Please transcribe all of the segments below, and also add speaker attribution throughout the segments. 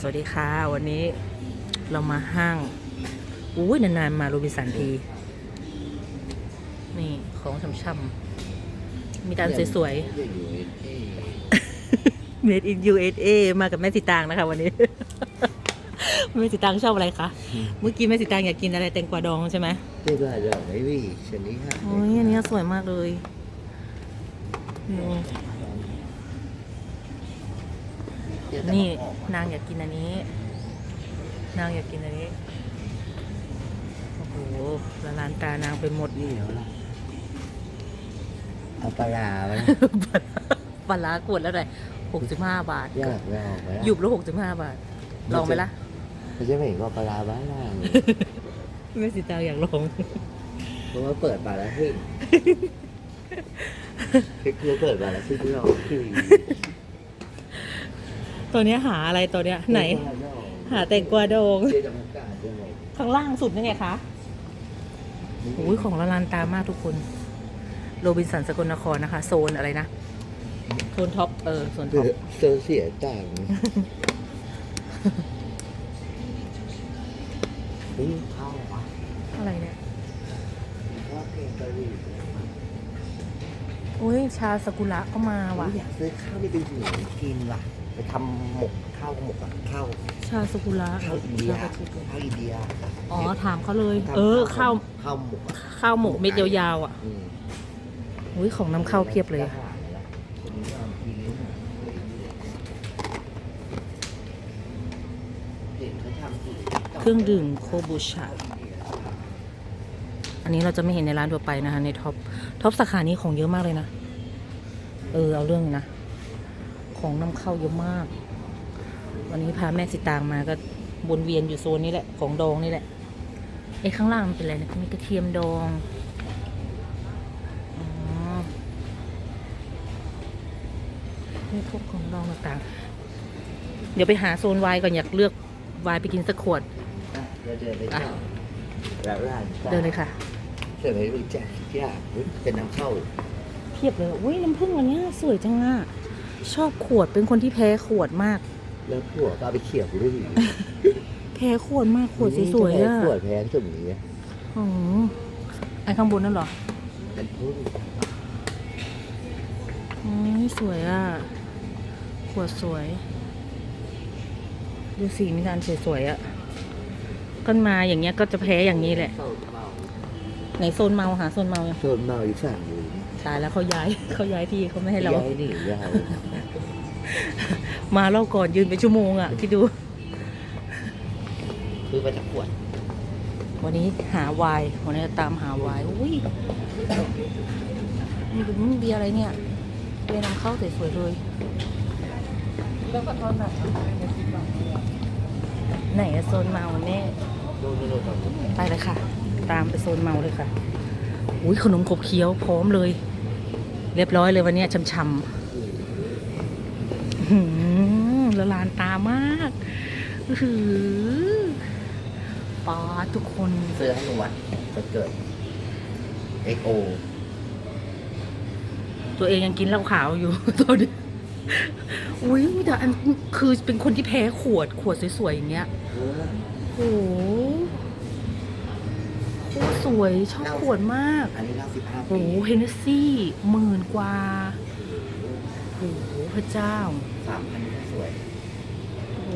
Speaker 1: สวัสดีค่ะ วันนี้เรามาห้างอุ้ยนานๆมาโรบินสันที นี่ของช่ำๆมีตามสวยๆ Made in USA มากับแม่สีตางนะคะวันนี้ แม่สีตางชอบอะไรคะ เมื่อกี้แม่สีตางอยากกินอะไรแตงกวาดองใช่ไหม
Speaker 2: Thế là giờ mấy vị นี้ค่ะ
Speaker 1: โอ้ยอันนี้สวยมากเลยอืม นี่นางอยากกินอันนี้ นางอยากกินอันนี้ โอ้โหละลานตานางไปหมด
Speaker 2: นี่เหรอล่ะเอาปลาร้าไหม
Speaker 1: ปลาร้าขวดแล้วไหนหกสิบห้าบาท
Speaker 2: อยากลองไหมล่ะ
Speaker 1: หยุบแล้วหกสิบห้าบาท ลองไหมล่ะ
Speaker 2: เขาจะไม่เห็นว่าปลาร้าบ้านล่าง
Speaker 1: แม่สิตางอยากลอง
Speaker 2: เพราะว่าเปิดปลาแล้วพึ่งคือคือเปิดปลาแล้วพึ่งไม่ออกคือ
Speaker 1: ตัวเนี้ยหาอะไรตัวเนี้ยไหน หาแตงกวาดอง
Speaker 2: เจ๊จะประกาศยังไง
Speaker 1: ข้างล่างสุดนี่ไงคะโอ้ยของละลานตามากทุกคน โรบินสันสกลนครนะคะ โซนอะไรนะ โซนท็อป เออ โซนท็อป
Speaker 2: เซอร์เสียต่างเฮ้ยเข้าวะ
Speaker 1: อะไรเนี่ย
Speaker 2: ข้าวเก่งกะหรี่
Speaker 1: อุ้ยชาสกุระก็มาว่ะ
Speaker 2: โอ้ยอยากซื้อข้าวนี่เป็นหัวกินว่ะ ไปทำหมกข้าวหมกอะข้าว
Speaker 1: ชาสกุระ
Speaker 2: ข้าวอินเดีย
Speaker 1: ชากะทิ
Speaker 2: ข้าวอินเดีย
Speaker 1: อ๋อถามเขาเลย
Speaker 2: ทำ
Speaker 1: เออข้าว
Speaker 2: ข้าวหมกอะ
Speaker 1: ข้าวหมกเม็ดยาวๆอะ
Speaker 2: อืม
Speaker 1: อุ้ยของน้ำเข้าเพียบเลย
Speaker 2: อาหารนี่แหละคนนี้เอากินเห็นเขาทำสิ
Speaker 1: เครื่องดื่มโคบูชา อันนี้เราจะไม่เห็นในร้านทั่วไปนะคะในท็อปท็อปสาขานี้ของเยอะมากเลยนะ เออเอาเรื่องอยู่นะ ของนำเข้าเยอะมาก วันนี้พาแม่สิตางมาก็วนเวียนอยู่โซนนี้แหละของดองนี่แหละเอ้ข้างล่างมันเป็นอะไรนะมีกระเทียมดองอ๋อนี่พวกของดองต่างๆ เดี๋ยวไปหาโซนไวน์ก่อนอยากเลือกไวน์ไปกินสักขวด
Speaker 2: อะเดี๋ยวเดินไป
Speaker 1: อะ
Speaker 2: ต่อแล้วร้าน
Speaker 1: เดินเลยค่ะ
Speaker 2: เดินไปรู้จักยากเฮ้ยเป็นน้ำเข้า
Speaker 1: เพียบเลยอุ้ยน้ำผึ้งอันเนี้ยสวยจังอะ ชอบขวดเป็นคนที่แพ้ขวดมาก
Speaker 2: แล้วผัวก็เอาไปเขี่ยกูด้วยดิ
Speaker 1: แพ้ขวดมากขวดสวยๆอะ
Speaker 2: ขวดแพงสุดนี้
Speaker 1: อ๋ออันข้างบนนั่นเหรอ
Speaker 2: เป็นพุ่ง
Speaker 1: อ๋อสวยอะ ขวดสวย ดูสีมิตานสวยๆอะก็มาอย่างเงี้ยก็จะแพ้อย่างนี้แหละ
Speaker 2: โซนเมา
Speaker 1: ไหนโซนเมาหาโซนเมายัง
Speaker 2: โซนเมาอีกฝั่งอยู่
Speaker 1: ตายแล้วเขาย้ายเขาย้ายที่เขาไม่ให้เรา
Speaker 2: ย้ายหนียาว
Speaker 1: มาเล่าก่อนยืนเป็นชั่วโมงอะคิดดู
Speaker 2: คือไปจากขวด
Speaker 1: วันนี้หาวายวันนี้จะตามหาวายอุ้ยมีมันเบียร์อะไรเนี่ยเบียร์นำเข้าสวยๆเลยแล้วก็ตอนไหนไหนอะโซนเมาแม่
Speaker 2: โดนโดนตอนนี้
Speaker 1: ไปเลยค่ะ ตามไปโซนเมาเลยค่ะ อุ้ยขนมขบเคี้ยวพร้อมเลย เรียบร้อยเลยวันเนี้ยช่ำๆหืมละลานตามากอื้อหือปาดทุกคน
Speaker 2: ซื้อให้หนูวัดจะเกิด XO
Speaker 1: ตัวเองยังกินเหล้าขาวอยู่ตอนนี้อุ้ยแต่อันคือเป็นคนที่แพ้ขวดขวดสวยๆอย่างเงี้ยโอ้โหโคตรส วยชอบขวดมาก
Speaker 2: อันนี้เล่าสิบห้า
Speaker 1: โอ้
Speaker 2: ปี
Speaker 1: โหเฮนเนสซี่หมื่นกว่าโอ้โหพระเจ้า
Speaker 2: สามพันก็สวย
Speaker 1: โอ้โห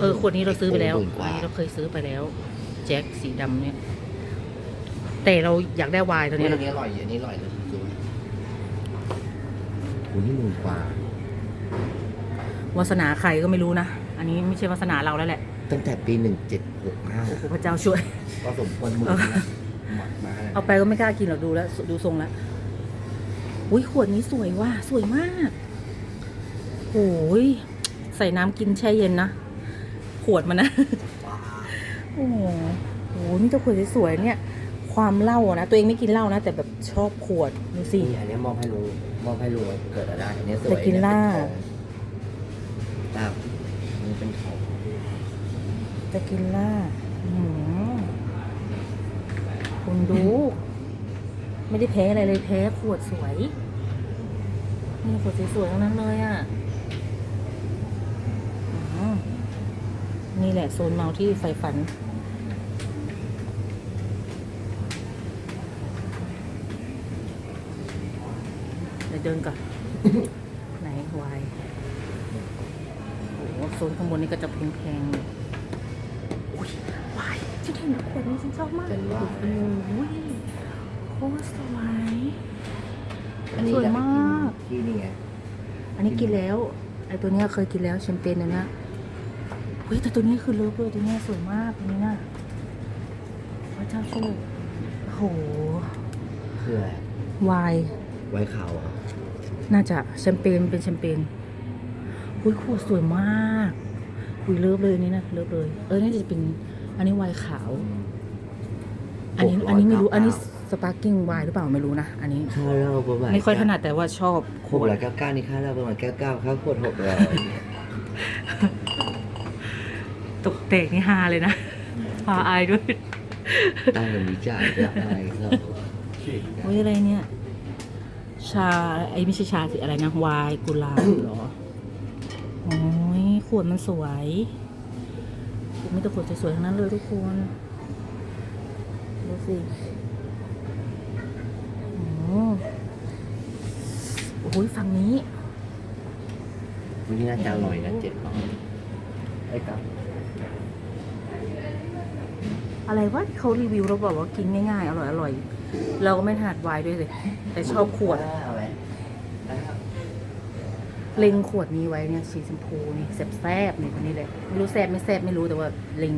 Speaker 1: เออขวดนี้เราซื้อไปแล้ว
Speaker 2: หมื่นก
Speaker 1: อัน
Speaker 2: ว่า
Speaker 1: นี้เราเคยซื้อไปแล้ว แจ็คสีดำเนี่ย แต่เราอยากได้วายตัว
Speaker 2: อันนี้
Speaker 1: เนี้ย
Speaker 2: อันนี้อร่อยอันนี้อร่อยเลยสวยโอ้นี่หมื่นกว่า
Speaker 1: วาสนาใครก็ไม่รู้นะ อันนี้ไม่ใช่วาสนาเราแล้วแหละ
Speaker 2: ตั้งแต่ปีหนึ่งเจ็ดหกห้า
Speaker 1: โอ้โหพระเจ้าช่วย
Speaker 2: ก็สมควรหมื่นนะหมดมาแล้ว
Speaker 1: เอาไปก็ไม่กล้ากินหรอกดูแล้ว ดูทรงแล้วอุ้ยขวดนี้สวยว่ะสวยมากโอ้ยใส่น้ำกินแช่เย็นนะ ขวดมันนะ
Speaker 2: ว้าว
Speaker 1: โอ้โหโหนี่เจ้าขวดสวยๆเนี่ย ความเหล้าอะนะ ตัวเองไม่กินเหล้านะ แต่แบบชอบขวดดูสิ
Speaker 2: นี่อันนี้มอบให้ลุงมอบให้ลุงเกิดอะไรอันนี้สวย
Speaker 1: แต่กินเหล้า
Speaker 2: ดาวนี่เป็นทอง
Speaker 1: จะกินล่าอื้อหือคุณดู ไม่ได้แพ้อะไรเลยแพ้ขวดสวย นี่ขวดสวยๆทั้งนั้นเลยอะนี่แหละโซนเมาที่ใฝ่ฝัน เดี๋ยวเดินก่อน ไหนวายโอ้โหโซนข้างบนนี่ก็จะแพงๆ เห็นขวดนี้ฉันชอบมาก
Speaker 2: เป็นว่า
Speaker 1: โอ้ยโคตรสวย
Speaker 2: อันนี้
Speaker 1: สวย
Speaker 2: จะไป
Speaker 1: มาก
Speaker 2: ที่นี่ไง
Speaker 1: อันนี้กินแล้วไอตัวเนี้ยเคยกินแล้วแชมเปญเนี่ยนะเฮ้ยแต่ตัวนี้คือเลิฟเลยตัวเนี้ยสวยมากตัวนี้น่ะพระเจ้าช่วยโอ้โห
Speaker 2: คืออะไร
Speaker 1: วาย
Speaker 2: ไว้ขาวเหรอะ
Speaker 1: น่าจะแชมเปญเป็นแชมเปญอุ้ยขวดสวยมากอุ้ยเลิฟเลยอันนี้นะเลิฟเลย เออน่าจะเป็น อันนี้วายขาว อันนี้อันนี้ไม่รู้ อันนี้สปาร์กิ้งวายหรือเปล่าไม่รู้นะ อันนี้
Speaker 2: ค่าเหล้าประมาณ
Speaker 1: ไม่ค่อยถนัดแต่ว่าชอบข
Speaker 2: หก
Speaker 1: วด
Speaker 2: ร้อยเก้าเก้านี่ค่าเหล้าประมาณเก้าเก้าค่าขวดหกร้อย
Speaker 1: ตกเตกนี่ฮาเลยนะพาอายด้วย
Speaker 2: ตั้งเงินวิจัยจะอะไรก็
Speaker 1: เฮ้ยอะไรเนี่ย ชาไอ้ไม่ใช่ชาสิอะไรนะวายกุหลาบเหรอ โอ้ยขวดมันสวย มีแต่ขวดสวยๆ ทั้งนั้นเลยทุกคน ดูสิ โอ้โอ้ยฝั่งนี้
Speaker 2: วันนี้น่าจะอร่อยนะเจ็ดร้อยไอ้กับ
Speaker 1: อะไรวะที่เขารีวิวเราบอกว่ากินง่ายๆ อร่อยอร่อยๆเราก็ไม่ถนัดวายด้วยสิ แต่ชอบขวด
Speaker 2: เอาไว้นะครับ
Speaker 1: เล็งขวดนี้ไว้เนี่ยสีชมพูนี่แซบๆนี่คนนี้เลยไม่รู้แซบไม่แซบไม่รู้แต่ว่าเล็ง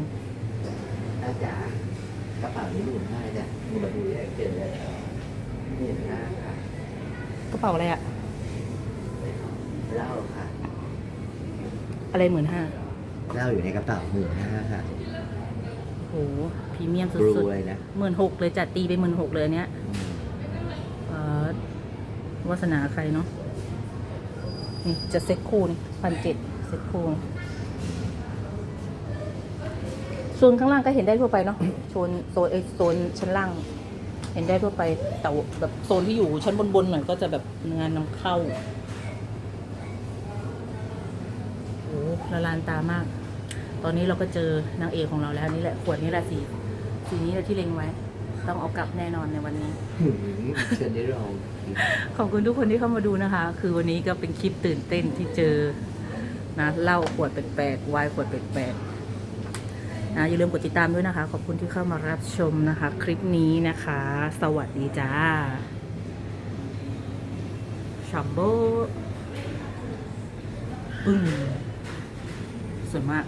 Speaker 2: อาจารย์กระเป๋านี้หมุนได้จ้ะนี่มาดูได้เจ็ดเลยนี่หน้าค่ะ
Speaker 1: กระเป๋าอะไรอะ
Speaker 2: เหล้าค่ะ
Speaker 1: อะไรหมื่นห้า
Speaker 2: เหล้าอยู่ในกระเป๋าหมื่นห้าค่ะ
Speaker 1: โหพรีเมียม
Speaker 2: บลู
Speaker 1: สุด
Speaker 2: อะไรนะ
Speaker 1: ๆหมื่นหกเลยจัดตีไปหมื่นหกเลยอันเนี้ย
Speaker 2: อืม
Speaker 1: เอ่อวาสนาใครเนาะ นี่จะเซ็ตคู่นี่พันเจ็ดเซ็ตคู่โซนข้างล่างก็เห็นได้ทั่วไปเนาะโซนโซนเอโซนชั้นล่าง เห็นได้ทั่วไปแต่แบบโซนที่อยู่ชั้นบนๆหน่อยก็จะแบบงานนำเข้าโอ้ละลานตามาก ตอนนี้เราก็เจอนางเอกของเราแล้วนี่แหละขวดนี้แหละสีสีนี้แหละที่เล็งไว้ ต้องเอากลับแน่นอนในวันนี้
Speaker 2: หืมเชิญได้ลองกิน
Speaker 1: ขอบคุณทุกคนที่เข้ามาดูนะคะ คือวันนี้ก็เป็นคลิปตื่นเต้นที่เจอนะเหล้าขวดแปลกๆไวน์ขวดแปลกๆนะอย่าลืมกดติดตามด้วยนะคะ ขอบคุณที่เข้ามารับชมนะคะ คลิปนี้นะคะ สวัสดีจ้าชัมโบปึ้งสวยมาก